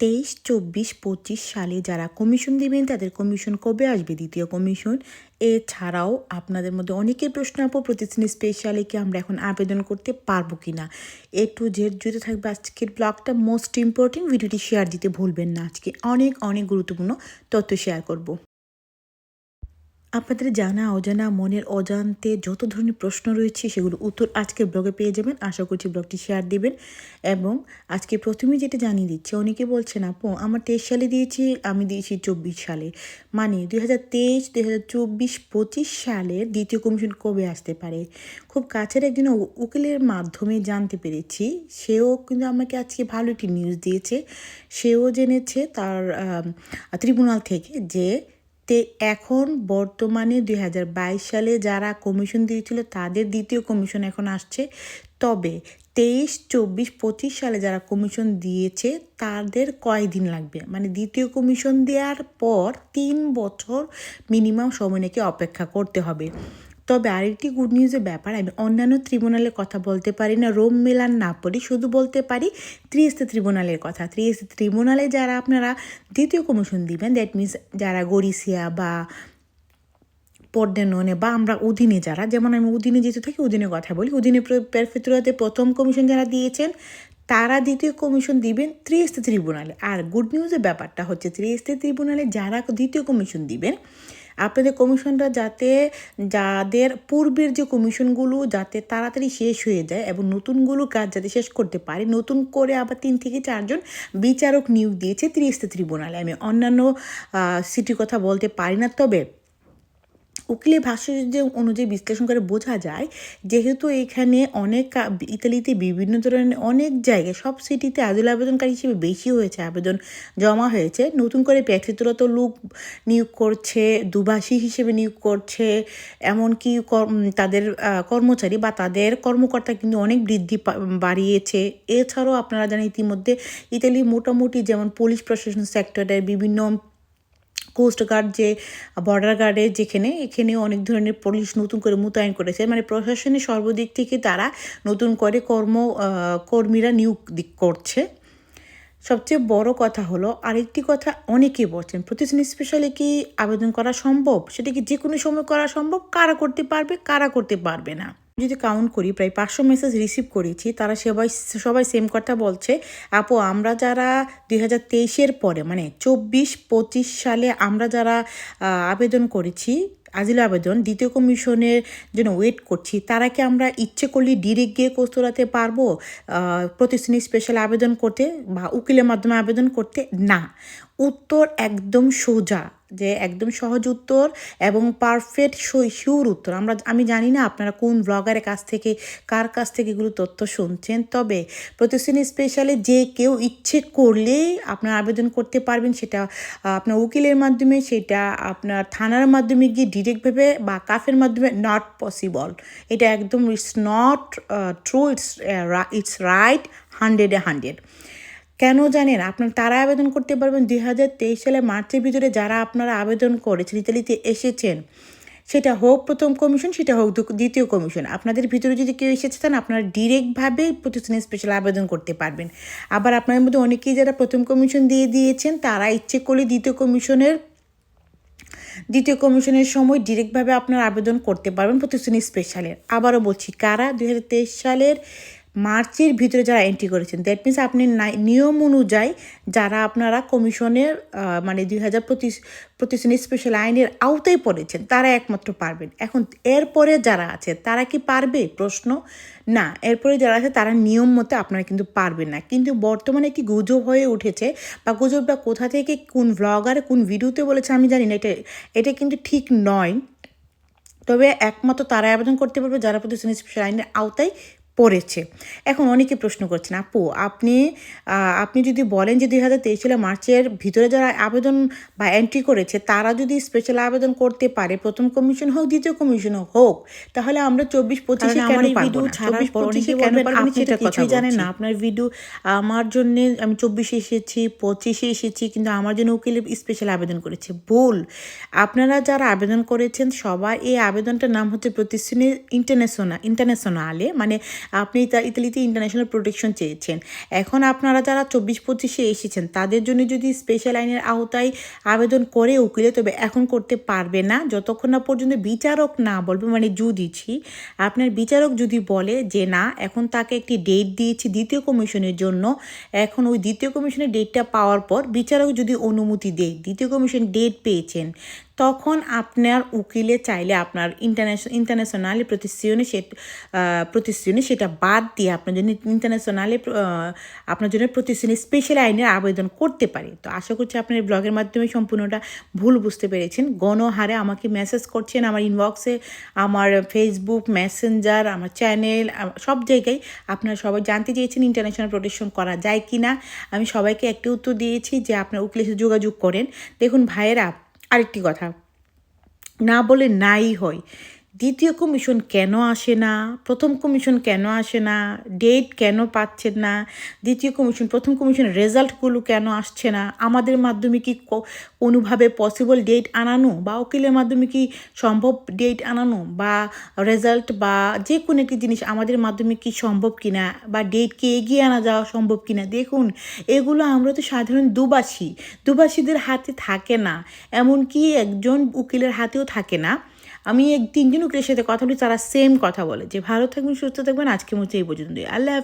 তেইশ, চব্বিশ, পঁচিশ সালে যারা কমিশন দিবেন, তাদের কমিশন কবে আসবে? দ্বিতীয় কমিশন। এছাড়াও আপনাদের মধ্যে অনেকের প্রশ্ন, আপ, প্রতিদিন স্পেশালে কি আমরা এখন আবেদন করতে পারব কি না এ টু জেড জুড়ে থাকবে আজকের ব্লগটা। মোস্ট ইম্পর্টেন্ট ভিডিওটি শেয়ার দিতে ভুলবেন না। আজকে অনেক অনেক গুরুত্বপূর্ণ তথ্য শেয়ার করব। আপনাদের জানা, অজানা, মনের অজান্তে যত ধরনের প্রশ্ন রয়েছে, সেগুলো উত্তর আজকের ব্লগে পেয়ে যাবেন। আশা করছি ব্লগটি শেয়ার দিবেন এবং আজকে প্রথমে যেটা জানিয়ে দিচ্ছি, অনেকে বলছেন, আপু, আমার তেইশ সালে দিয়েছি, আমি দিয়েছি চব্বিশ সালে। মানে দুই হাজার তেইশ, দুই হাজার চব্বিশ, পঁচিশ সালের দ্বিতীয় কমিশন কবে আসতে পারে? খুব কাছের একজন উকিলের মাধ্যমে জানতে পেরেছি। সেও কিন্তু আমাকে আজকে ভালো একটি নিউজ দিয়েছে। সেও জেনেছে তার ট্রিব্যুনাল থেকে যে তে এখন বর্তমানে দুই হাজার বাইশ সালে যারা কমিশন দিয়েছিল তাদের দ্বিতীয় কমিশন এখন আসছে। তবে তেইশ, চব্বিশ, পঁচিশ সালে যারা কমিশন দিয়েছে তাদের কয়দিন লাগবে? মানে দ্বিতীয় কমিশন দেওয়ার পর তিন বছর মিনিমাম সময় নাকি অপেক্ষা করতে হবে। তবে আরেকটি গুড নিউজের ব্যাপার, আমি অন্যান্য ট্রিব্যুনালের কথা বলতে পারি না, রোম মেলান না পড়ি শুধু বলতে পারি ত্রিস্ত ট্রিব্যুনালের কথা। ত্রিস্ত ট্রিব্যুনালে যারা আপনারা দ্বিতীয় কমিশন দিবেন দ্যাট মিনস যারা গরিসিয়া বা পর্দেননে বা আমরা উদিনে যারা, যেমন আমি উদিনে যেতে থাকি অধীনে কথা বলি অধীনে পেরফেতুরাতে প্রথম কমিশন যারা দিয়েছেন, তারা দ্বিতীয় কমিশন দিবেন ত্রিস্তি ট্রিব্যুনালে আর গুড নিউজের ব্যাপারটা হচ্ছে, ত্রিস্তি ট্রিব্যুনালে যারা দ্বিতীয় কমিশন দিবেন আপনাদের কমিশনটা যাতে যাদের পূর্বের যে কমিশনগুলো যাতে তাড়াতাড়ি শেষ হয়ে যায় এবং নতুনগুলো কাজ যাতে শেষ করতে পারে, নতুন করে আবার তিন থেকে চারজন বিচারক নিয়োগ দিয়েছে ত্রিস্তি ট্রিব্যুনালে আমি অন্যান্য সিটির কথা বলতে পারি না, তবে উকিলের ভাষ্য অনুযায়ী বিশ্লেষণ করে বোঝা যায়, যেহেতু এখানে অনেক ইতালিতে বিভিন্ন ধরনের অনেক জায়গায়, সব সিটিতে আদল আবেদনকারী হিসেবে বেশি হয়েছে আবেদন জমা হয়েছে। নতুন করে প্যাক্সিতরা তো লোক নিয়োগ করছে দুভাষী হিসেবে নিয়োগ করছে, এমনকি তাদের কর্মচারী বা তাদের কর্মকর্তা কিন্তু অনেক বৃদ্ধি বাড়িয়েছে। এছাড়াও আপনারা জানেন ইতিমধ্যে ইতালি মোটামুটি যেমন পুলিশ প্রশাসন সেক্টরের বিভিন্ন কোস্ট গার্ড যে বর্ডার গার্ডে যেখানে, এখানে অনেক ধরনের পুলিশ নতুন করে মোতায়েন করেছে। মানে প্রশাসনের সর্বদিক থেকে তারা নতুন করে কর্ম কর্মীরা নিয়োগ করছে। সবচেয়ে বড় কথা হলো, আরেকটি কথা অনেকেই বলছেন, প্রতিষ্ঠান স্পেশালে কি আবেদন করা সম্ভব? সেটা কি যে কোনো সময় করা সম্ভব? কারা করতে পারবে? কারা করতে পারবে না? যদি কাউন্ট করি প্রায় পাঁচশো মেসেজ রিসিভ করেছি তারা সবাই সবাই সেম কথা বলছে। আপু আমরা যারা দুই হাজার তেইশের পরে মানে চব্বিশ পঁচিশ সালে আমরা যারা আবেদন করেছি আজিল আবেদন দ্বিতীয় কমিশনের জন্য ওয়েট করছি তারা কি আমরা ইচ্ছে করলে ডিরেক্ট গিয়ে কোস্তরাতে পারব আহ, প্রতিষ্ঠানে স্পেশাল আবেদন করতে বা উকিলের মাধ্যমে আবেদন করতে? না। উত্তর একদম সোজা। যে একদম সহজ উত্তর এবং পারফেক্ট শিওর উত্তর। আমরা আমি জানি না আপনারা কোন ব্লগারের কাছ থেকে, কার কাছ থেকে এগুলো তথ্য শুনছেন, তবে প্রতিষ্ঠানে স্পেশালে যে কেউ ইচ্ছে করলেই আপনার আবেদন করতে পারবেন, সেটা আপনার উকিলের মাধ্যমে, সেটা আপনার থানার মাধ্যমে গিয়ে ডিরেক্টভাবে বা কাফের মাধ্যমে নট পসিবল এটা একদম it's not true it's it's right হান্ড্রেডে হান্ড্রেড কেন জানেন? আপনার তারা আবেদন করতে পারবেন দুই হাজার তেইশ সালে মার্চের ভিতরে যারা আপনারা আবেদন করেছেন ইতালিতে এসেছেন। সেটা হোক প্রথম কমিশন, সেটা হোক দ্বিতীয় কমিশন। আপনাদের ভিতরে যদি কেউ এসেছে চান আপনারা ডিরেক্টভাবে প্রতিষ্ঠানে স্পেশাল আবেদন করতে পারবেন। আবার আপনাদের মধ্যে অনেকেই যারা প্রথম কমিশন দিয়ে দিয়েছেন, তারা ইচ্ছে করলে দ্বিতীয় কমিশনের দ্বিতীয় কমিশনের সময় ডিরেক্টভাবে আপনার আবেদন করতে পারবেন প্রতিষ্ঠানী স্পেশালের আবারও বলছি, কারা দুই হাজার তেইশ সালের মার্চের ভিতরে যারা এন্ট্রি করেছেন দ্যাট মিনস আপনি নিয়ম অনুযায়ী যারা আপনারা কমিশনের মানে দুই হাজার প্রতিষ্ঠানী স্পেশাল আইনের আওতায় পড়েছেন, তারা একমাত্র পারবেন। এখন এরপরে যারা আছে, তারা কি পারবে? প্রশ্ন, না। এরপরে যারা আছে, তারা নিয়ম মতো আপনারা কিন্তু পারবেন না। কিন্তু বর্তমানে একটি গুজব হয়ে উঠেছে বা গুজবটা কোথা থেকে কোন ব্লগার কোন ভিডিওতে বলেছে আমি জানি না, এটা এটা কিন্তু ঠিক নয়। তবে একমাত্র তারা আবেদন করতে পারবে যারা প্রতিষ্ঠান স্পেশাল আইনের আওতায় পড়েছে। এখন অনেকে প্রশ্ন করছেন আপু আপনি আপনি যদি বলেন যে দুই হাজার তেইশ সালে মার্চের ভিতরে যারা আবেদন বা এন্ট্রি করেছে তারা যদি স্পেশাল আবেদন করতে পারে প্রথম কমিশন হোক দ্বিতীয় কমিশন হোক তাহলে আমরা চব্বিশ পঁচিশে কেন পারব না? চব্বিশ পঁচিশে কেন পারব না? সেটা কিছুই জানেন না। আপনার ভিডিও আমার জন্য আমি চব্বিশে এসেছি পঁচিশে এসেছি কিন্তু আমার জন্য উকিলের স্পেশাল আবেদন করেছে। ভুল। আপনারা যারা আবেদন করেছেন সবাই এই আবেদনটার নাম হচ্ছে প্রতিষ্ঠানের ইন্টারন্যাশনাল ইন্টারন্যাশনালে মানে আপনি ইতালিতে ইন্টারন্যাশনাল প্রোটেকশন চেয়েছেন। এখন আপনারা যারা চব্বিশ পঁচিশে এসেছেন, তাদের জন্য যদি স্পেশাল আইনের আওতায় আবেদন করে উকিলে, তবে এখন করতে পারবে না। যতক্ষণ না পর্যন্ত বিচারক না বলবে মানে জু দিচ্ছি আপনার বিচারক যদি বলে যে না, এখন তাকে একটি ডেট দিয়েছি দ্বিতীয় কমিশনের জন্য, এখন ওই দ্বিতীয় কমিশনের ডেটটা পাওয়ার পর বিচারক যদি অনুমতি দেয়, দ্বিতীয় কমিশন ডেট পেয়েছেন, তখন আপনার উকিলে চাইলে আপনার ইন্টারন্যাশনাল ইন্টারন্যাশনালি প্রতিশ্রুতি সে প্রতিশ্রুতি সেটা বাদ দিয়ে আপনার জন্য ইন্টারন্যাশনালি আপনার জন্য প্রতিশ্রুতি স্পেশাল আইনের আবেদন করতে পারে। তো আশা করছি আপনার ব্লগের মাধ্যমে সম্পূর্ণটা ভুল বুঝতে পেরেছেন। গণহারে আমাকে মেসেজ করছেন আমার ইনবক্সে আমার ফেসবুক মেসেঞ্জার আমার চ্যানেল সব জায়গায় আপনারা সবাই জানতে চেয়েছেন ইন্টারন্যাশনাল প্রোটেকশন করা যায় কি না আমি সবাইকে একটি উত্তর দিয়েছি যে আপনার উকিলের যোগাযোগ করেন। দেখুন ভাইয়েরা, আরেকটি কথা। না বলে নাই হয়। দ্বিতীয় কমিশন কেন আসে না? প্রথম কমিশন কেন আসে না? ডেট কেন পাচ্ছেন না? দ্বিতীয় কমিশন প্রথম কমিশনের রেজাল্টগুলো কেন আসছে না? আমাদের মাধ্যমে কি কোনোভাবে পসিবল ডেট আনানো বা উকিলের মাধ্যমে কি সম্ভব ডেট আনানো বা রেজাল্ট বা যে কোনো একটি জিনিস আমাদের মাধ্যমে কি সম্ভব কিনা বা ডেটকে এগিয়ে আনা যাওয়া সম্ভব কিনা? দেখুন, এগুলো আমরা তো সাধারণ দুবাসী। দুবাসীদের হাতে থাকে না। এমনকি একজন উকিলের হাতেও থাকে না। আমি এক তিনজন উকিলের সাথে কথা বলি, তারা সেম কথা বলে যে ভালো থাকবেন, সুস্থ থাকবেন আজকে মতো এই পর্যন্তই আল্লাহ।